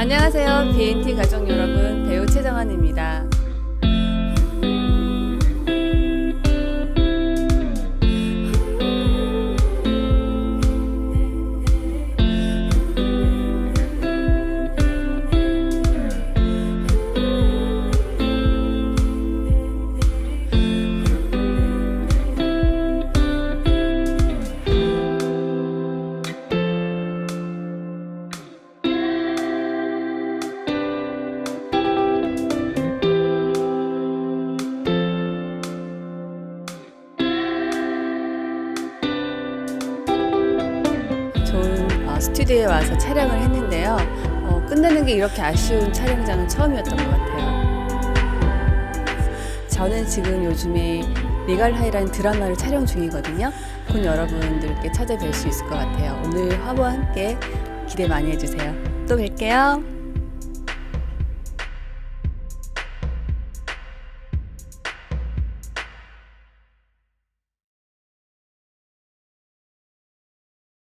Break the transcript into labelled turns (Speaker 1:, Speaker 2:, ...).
Speaker 1: 안녕하세요. BNT 가족 여러분, 배우 최정환입니다. 스튜디오에 와서 촬영을 했는데요. 어, 끝나는 게 이렇게 아쉬운 촬영장은 처음이었던 것 같아요. 저는 지금 요즘에 리갈 하이라는 드라마를 촬영 중이거든요. 곧 여러분들께 찾아뵐 수 있을 것 같아요. 오늘 화보와 함께 기대 많이 해주세요. 또 뵐게요.